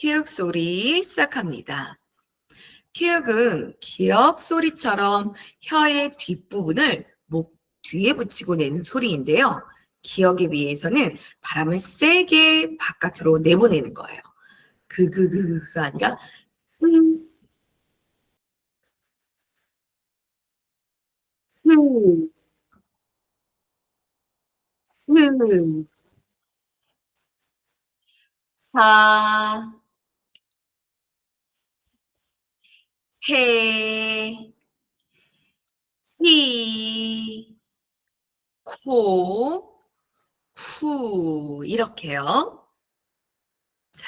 키읔 소리 시작합니다. 키읔은 기역 소리처럼 혀의 뒷부분을 목 뒤에 붙이고 내는 소리인데요. 기역에 비해서는 바람을 세게 바깥으로 내보내는 거예요. 그그그그가 아니라 음, 음, 음, 사, 해, 히, 코, 후. 이렇게요. 자,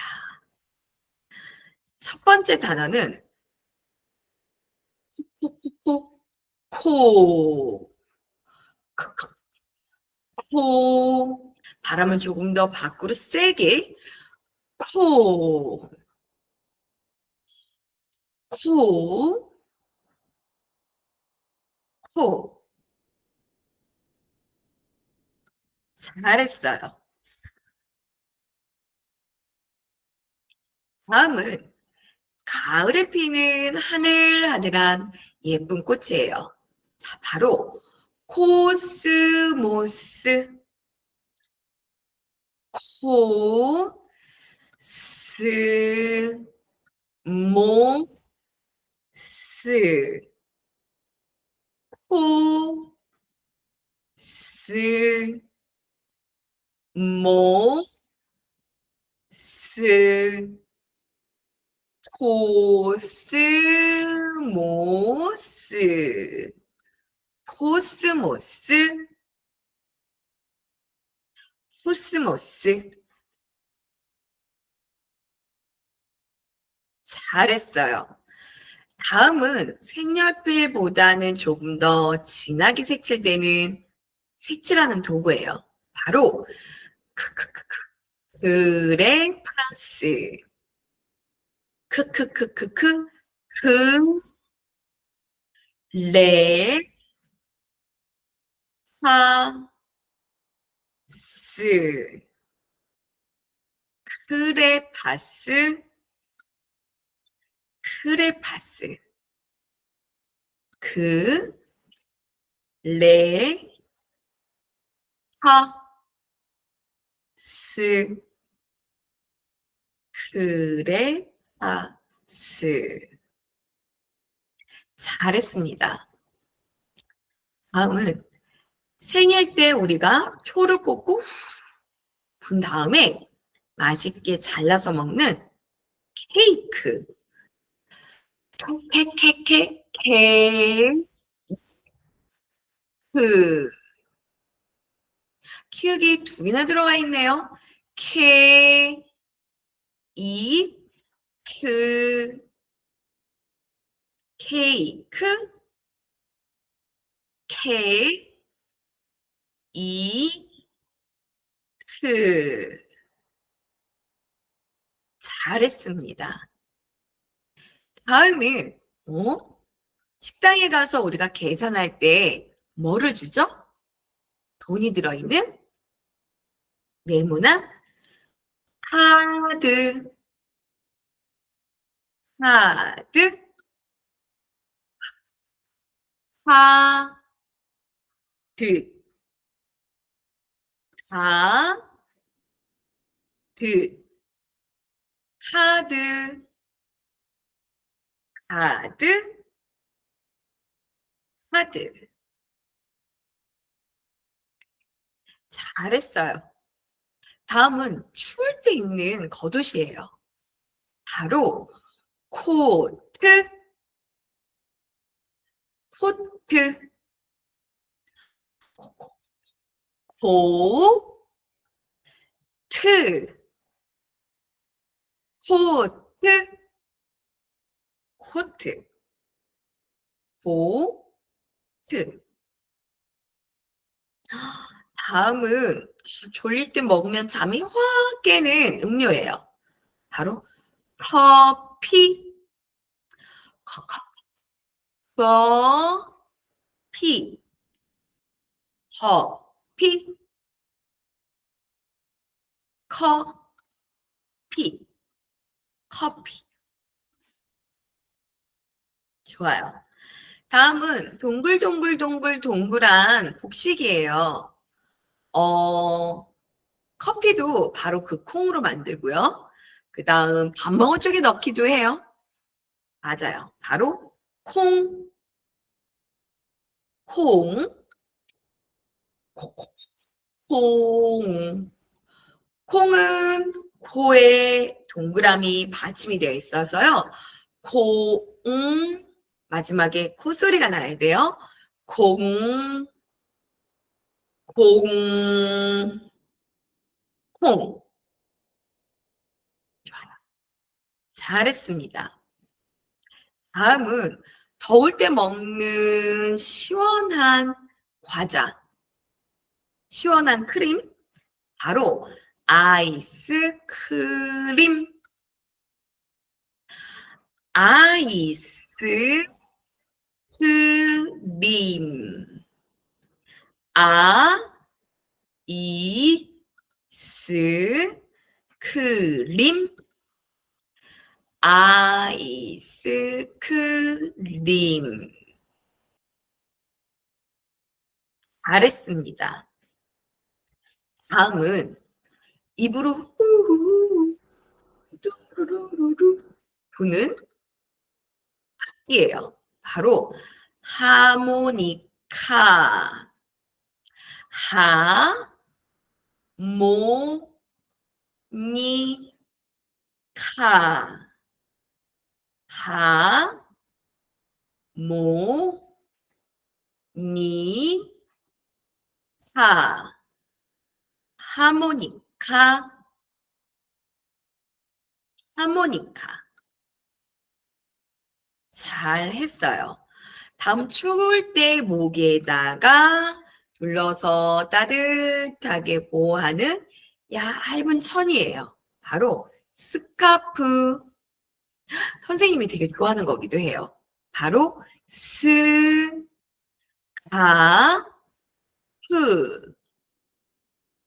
첫 번째 단어는 코, 코, 코, 바람을 조금 더 밖으로 세게 코, 코, 코. 잘했어요. 다음은 가을에 피는 하늘하늘한 예쁜 꽃이에요. 자, 바로 코스모스. 코, 스, 모, 스. 코, 스, 모, 스. 코스 모스. 코스모스. 코스모스. 잘했어요. 다음은 색연필보다는 조금 더 진하게 색칠되는 색칠하는 도구예요. 바로 크크크크 그레파스. 크크크크크 그 레, 파, 스. 크레파스, 크레파스. 그, 레, 파, 스. 크레파스. 잘했습니다. 다음은 생일 때 우리가 초를 꽂고 분 다음에 맛있게 잘라서 먹는 케이크. 케케케케 케이크. 키읔이 두 개나 들어가 있네요. 케, 이, 크, 케이크, 케, 이, 크. 잘했습니다. 다음은, 어? 식당에 가서 우리가 계산할 때 뭐를 주죠? 돈이 들어있는 네모난 카드. 카드. 카드. 카드. 카드. 카드. 카드. 잘했어요. 다음은 추울 때 입는 겉옷이에요. 바로 코트, 코트, 코, 트, 코트, 코트, 코트. 다음은 졸릴 때 먹으면 잠이 확 깨는 음료예요. 바로 커피. 커피. 커피. 커피. 커피. 좋아요. 다음은 동글동글동글 동글한 곡식이에요. 어, 커피도 바로 그 콩으로 만들고요. 그 다음 밥먹을 쪽에 넣기도 해요. 맞아요. 바로 콩, 콩, 콩. 콩은 코에 동그라미 받침이 되어 있어서요. 콩, 마지막에 콧소리가 나야 돼요. 콩, 콩, 콩. 잘했습니다. 다음은 더울 때 먹는 시원한 과자, 시원한 크림, 바로 아이스크림. 아이스 크림. 아, 이, 스, 크림. 아이스크림. 잘했습니다. 다음은 입으로 후후후 뚜루루루루 부는 악기예요. 바로 하모니카. 하, 모, 니, 카. 하, 모, 니, 카. 하모니카, 하모니카. 잘 했어요. 다음 추울 때 목에다가 둘러서 따뜻하게 보호하는 얇은 천이에요. 바로 스카프. 선생님이 되게 좋아하는 거기도 해요. 바로 스, 가, 프.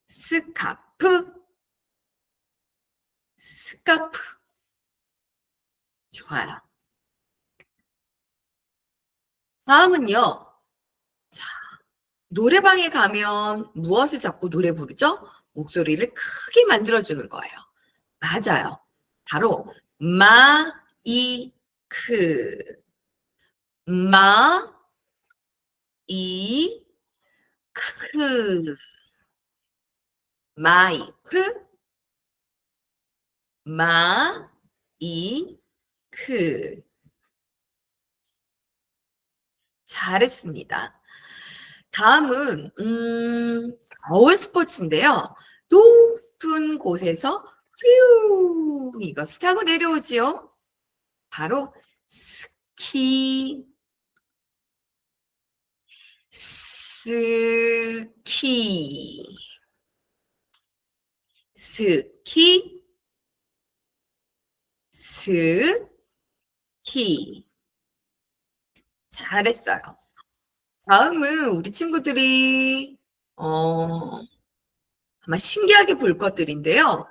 스카프, 스카프. 좋아요. 다음은요. 자, 노래방에 가면 무엇을 잡고 노래 부르죠? 목소리를 크게 만들어주는 거예요. 맞아요. 바로 마이크. 마, 이, 크. 마이크, 마, 이, 크. 잘했습니다. 다음은 음, 겨울 스포츠인데요. 높은 곳에서 휘우 이것을 타고 내려오지요. 바로 스키. 스키. 스키, 스키. 잘했어요. 다음은 우리 친구들이 어, 아마 신기하게 볼 것들인데요.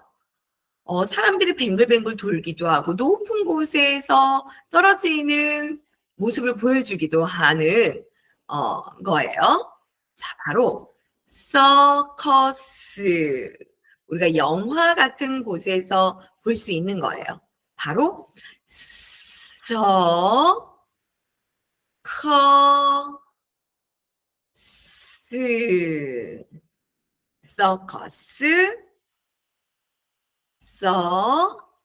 어, 사람들이 뱅글뱅글 돌기도 하고 높은 곳에서 떨어지는 모습을 보여주기도 하는 어, 거예요. 자, 바로 서커스. 우리가 영화 같은 곳에서 볼 수 있는 거예요. 바로 서, 커, 스, 서커스, 서,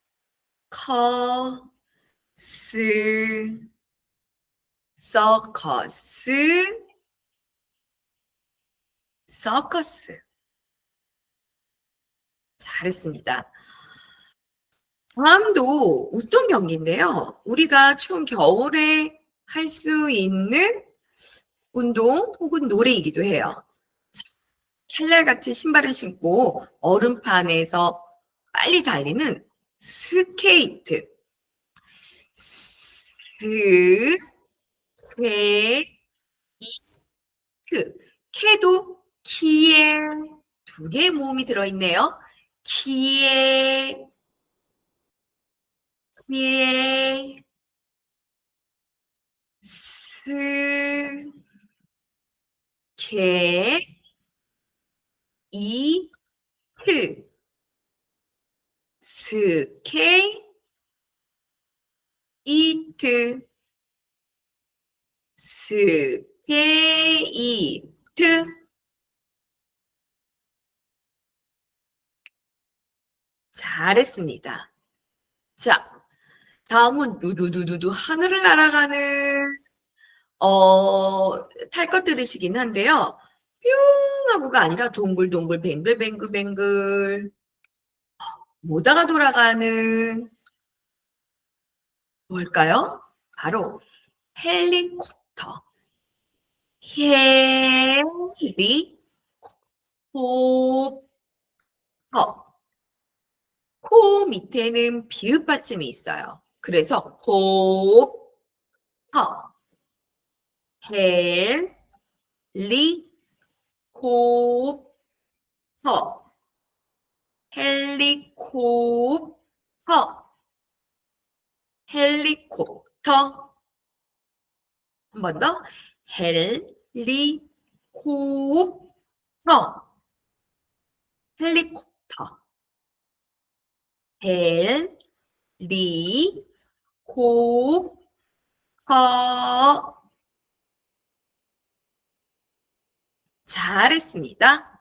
커, 스, 서커스, 서커스. 잘했습니다. 다음도 웃동 경기인데요. 우리가 추운 겨울에 할 수 있는 운동 혹은 놀이이기도 해요. 찰날같이 신발을 신고 얼음판에서 빨리 달리는 스케이트. 스, 케, 이트. 캐도 키에 두 개의 모음이 들어있네요. 키에 예, 스, 개, 이, 트, 스케, 이트, 스케이트. 잘했습니다. 자, 다음은 누두두두두 하늘을 날아가는 어, 탈 것들이시긴 한데요. 뿅 하고가 아니라 동글동글 뱅글뱅글뱅글 모다가 돌아가는 뭘까요? 바로 헬리콥터. 헬리콥터. 코 밑에는 비읍 받침이 있어요. 그래서 콥터. 헬, 리, 콥터. 헬리콥터. 헬리콥터. 한 번 더. 헬리콥터. 헬리콥터. 헬, 리, 콥, 터. 잘했습니다.